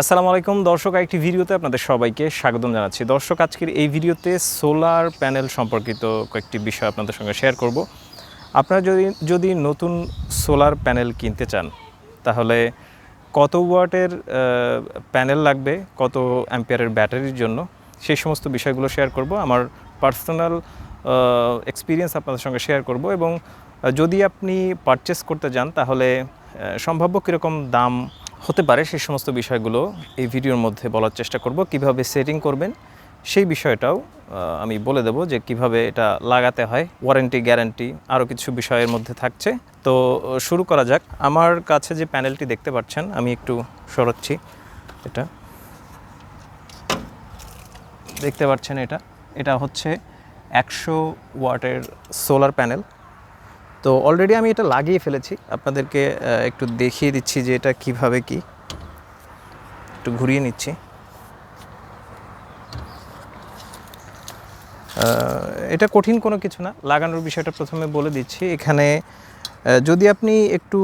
আসসালামু আলাইকুম। দর্শক একটি ভিডিওতে আপনাদের সবাইকে স্বাগতম জানাচ্ছি। দর্শক, আজকের এই ভিডিওতে সোলার প্যানেল সম্পর্কিত কয়েকটি বিষয় আপনাদের সঙ্গে শেয়ার করব। আপনারা যদি যদি নতুন সোলার প্যানেল কিনতে চান, তাহলে কত ওয়াটের প্যানেল লাগবে, কত অ্যাম্পিয়ারের ব্যাটারির জন্য, সেই সমস্ত বিষয়গুলো শেয়ার করব। আমার পার্সোনাল এক্সপিরিয়েন্স আপনাদের সঙ্গে শেয়ার করব এবং যদি আপনি পারচেস করতে যান তাহলে সম্ভাব্য কীরকম দাম হতে পারে সেই সমস্ত বিষয়গুলো এই ভিডিওর মধ্যে বলার চেষ্টা করব। কীভাবে সেটিং করবেন সেই বিষয়টাও আমি বলে দেবো যে কীভাবে এটা লাগাতে হয়। ওয়ারেন্টি গ্যারান্টি আরও কিছু বিষয়ের মধ্যে থাকছে। তো, শুরু করা যাক। আমার কাছে যে প্যানেলটি দেখতে পাচ্ছেন, আমি একটু সরাচ্ছি এটা। দেখতে পাচ্ছেন এটা। এটা হচ্ছে একশো ওয়াটের সোলার প্যানেল তো অলরেডি আমি এটা লাগিয়ে ফেলেছি। আপনাদেরকে একটু দেখিয়ে দিচ্ছি যে এটা কীভাবে কি। একটু ঘুরিয়ে নিচ্ছি। এটা কঠিন কোনো কিছু না। লাগানোর বিষয়টা প্রথমে বলে দিচ্ছি। এখানে যদি আপনি একটু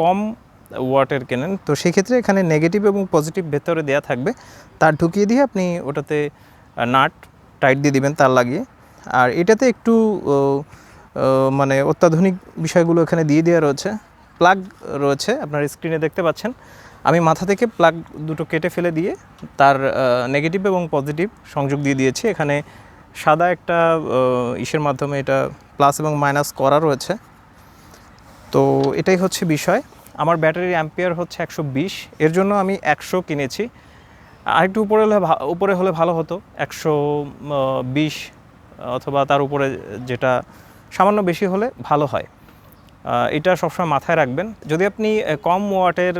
কম ওয়াটের কেনেন, তো সেক্ষেত্রে এখানে নেগেটিভ এবং পজিটিভ ভেতরে দেয়া থাকবে। তার ঢুকিয়ে দিয়ে আপনি ওটাতে নাট টাইট দিয়ে দিবেন তার লাগিয়ে। আর এটাতে একটু মানে অত্যাধুনিক বিষয়গুলো এখানে দিয়ে দেওয়া রয়েছে। প্লাগ রয়েছে, আপনার স্ক্রিনে দেখতে পাচ্ছেন। আমি মাথা থেকে প্লাগ দুটো কেটে ফেলে দিয়ে তার নেগেটিভ এবং পজিটিভ সংযোগ দিয়ে দিয়েছি। এখানে সাদা একটা ইসের মাধ্যমে এটা প্লাস এবং মাইনাস করা রয়েছে। তো এটাই হচ্ছে বিষয়। আমার ব্যাটারির অ্যাম্পিয়ার হচ্ছে একশো বিশ। এর জন্য আমি একশো কিনেছি। আরেকটু উপরে হলে উপরে হলে ভালো হতো। একশো বিশ অথবা তার উপরে যেটা সামান্য বেশি হলে ভালো হয়। এটা সবসময় মাথায় রাখবেন। যদি আপনি কম ওয়াটের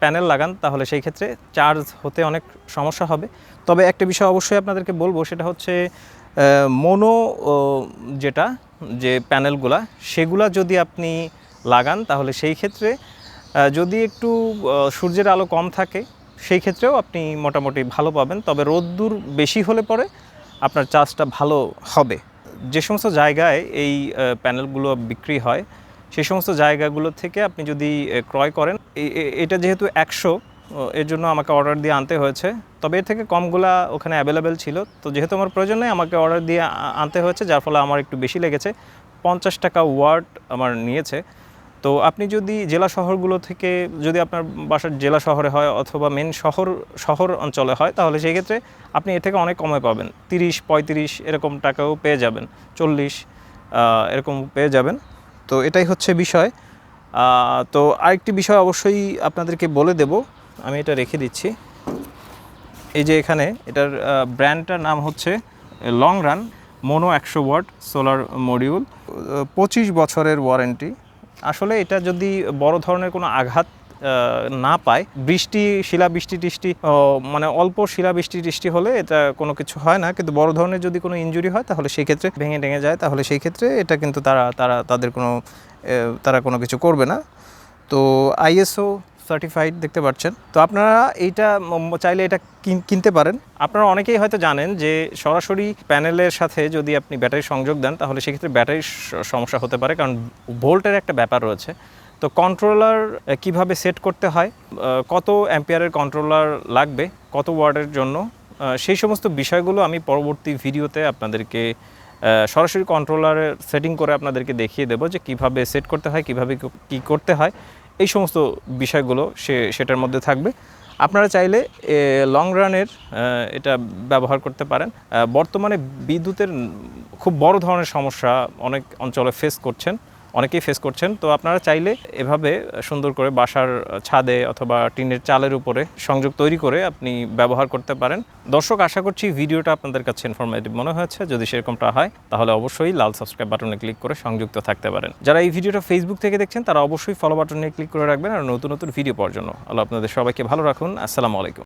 প্যানেল লাগান, তাহলে সেই ক্ষেত্রে চার্জ হতে অনেক সমস্যা হবে। তবে একটা বিষয় অবশ্যই আপনাদেরকে বলব, সেটা হচ্ছে মোনো যেটা, যে প্যানেলগুলা, সেগুলা যদি আপনি লাগান, তাহলে সেই ক্ষেত্রে যদি একটু সূর্যের আলো কম থাকে, সেই ক্ষেত্রেও আপনি মোটামুটি ভালো পাবেন। তবে রোদ্দুর বেশি হলে পরে আপনার চার্জটা ভালো হবে। যে সমস্ত জায়গায় এই প্যানেলগুলো বিক্রি হয়, সেই সমস্ত জায়গাগুলো থেকে আপনি যদি ক্রয় করেন এটা যেহেতু একশো এর জন্য আমাকে অর্ডার দিয়ে আনতে হয়েছে। তবে এর থেকে কমগুলা ওখানে অ্যাভেলেবেল ছিল। তো যেহেতু আমার প্রয়োজন নেই, আমাকে অর্ডার দিয়ে আনতে হয়েছে, যার ফলে আমার একটু বেশি লেগেছে। পঞ্চাশ টাকা ওয়ার্ড আমার নিয়েছে। তো আপনি যদি জেলা শহরগুলো থেকে যদি আপনার বাসার জেলা শহরে হয় অথবা মেন শহর শহর অঞ্চলে হয়, তাহলে সেই ক্ষেত্রে আপনি এর থেকে অনেক কমে পাবেন। তিরিশ, পঁয়ত্রিশ এরকম টাকাও পেয়ে যাবেন। চল্লিশ এরকম পেয়ে যাবেন। তো এটাই হচ্ছে বিষয়। তো আরেকটি বিষয় অবশ্যই আপনাদেরকে বলে দেব। আমি এটা রেখে দিচ্ছি। এই যে এখানে এটার ব্র্যান্ডটার নাম হচ্ছে লং রান মোনো একশো ওয়াট সোলার মডিউল পঁচিশ বছরের ওয়ারেন্টি আসলে এটা যদি বড় ধরনের কোনো আঘাত না পায়, বৃষ্টি শিলা বৃষ্টি টিষ্টি মানে অল্প শিলা বৃষ্টি টিষ্টি হলে এটা কোনো কিছু হয় না। কিন্তু বড় ধরনের যদি কোনো ইঞ্জুরি হয়, তাহলে সেই ক্ষেত্রে ভেঙে টেঙে যায়। তাহলে সেই ক্ষেত্রে এটা কিন্তু তারা তারা, তাদের কোনো তারা কোনো কিছু করবে না। তো আইএসও সার্টিফাইড দেখতে পাচ্ছেন। তো আপনারা এইটা চাইলে এটা কিন- কিনতে পারেন। আপনারা অনেকেই হয়তো জানেন যে সরাসরি প্যানেলের সাথে যদি আপনি ব্যাটারি সংযোগ দেন, তাহলে সেক্ষেত্রে ব্যাটারির সমস্যা হতে পারে। কারণ ভোল্টের একটা ব্যাপার রয়েছে। তো কন্ট্রোলার কীভাবে সেট করতে হয় কত অ্যাম্পিয়ারের কন্ট্রোলার লাগবে, কত ওয়ার্ডের জন্য সেই সমস্ত বিষয়গুলো আমি পরবর্তী ভিডিওতে আপনাদেরকে সরাসরি কন্ট্রোলারের সেটিং করে আপনাদেরকে দেখিয়ে দেবো যে কীভাবে সেট করতে হয়, কীভাবে কি করতে হয়। এই সমস্ত বিষয়গুলো সে, সেটার মধ্যে থাকবে। আপনারা চাইলে লং রানের এটা ব্যবহার করতে পারেন। বর্তমানে বিদ্যুতের খুব বড় ধরনের সমস্যা অনেক অঞ্চলে ফেস করছেন। অনেকেই ফেস করছেন। তো আপনারা চাইলে এভাবে সুন্দর করে বাসার ছাদে অথবা টিনের চালের উপরে সংযোগ তৈরি করে আপনি ব্যবহার করতে পারেন। দর্শক, আশা করছি ভিডিওটা আপনাদের কাছে ইনফরমেটিভ মনে হয়েছে। যদি সেরকমটা হয়, তাহলে অবশ্যই লাল সাবস্ক্রাইব বাটনে ক্লিক করে সংযুক্ত থাকতে পারেন। যারা এই ভিডিওটা ফেসবুক থেকে দেখছেন, তারা অবশ্যই ফলো বাটনে ক্লিক করে রাখবেন আর নতুন নতুন ভিডিও পাওয়ার জন্য। আল্লাহ আপনাদের সবাইকে ভালো রাখুন। আসসালামু আলাইকুম।